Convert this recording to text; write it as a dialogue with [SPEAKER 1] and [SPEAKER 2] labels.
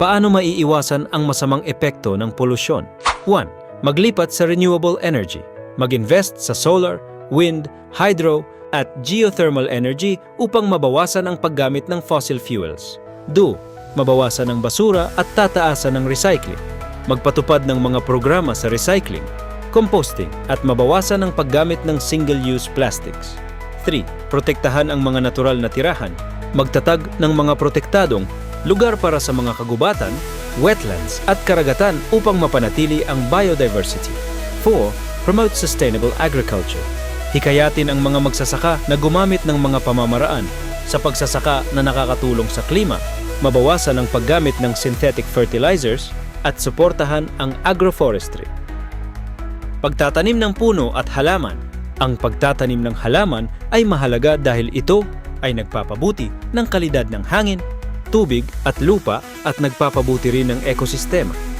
[SPEAKER 1] Paano maiiwasan ang masamang epekto ng polusyon? 1. Maglipat sa renewable energy. Mag-invest sa solar, wind, hydro, at geothermal energy upang mabawasan ang paggamit ng fossil fuels. 2. Mabawasan ang basura at tataasan ng recycling. Magpatupad ng mga programa sa recycling, composting, at mabawasan ang paggamit ng single-use plastics. 3. Protektahan ang mga natural na tirahan. Magtatag ng mga protektadong lugar para sa mga kagubatan, wetlands at karagatan upang mapanatili ang biodiversity. 4. Promote sustainable agriculture. Hikayatin ang mga magsasaka na gumamit ng mga pamamaraan sa pagsasaka na nakakatulong sa klima, mabawasan ang paggamit ng synthetic fertilizers at suportahan ang agroforestry. Pagtatanim ng puno at halaman. Ang pagtatanim ng halaman ay mahalaga dahil ito ay nagpapabuti ng kalidad ng hangin, tubig at lupa at nagpapabuti rin ng ekosistema.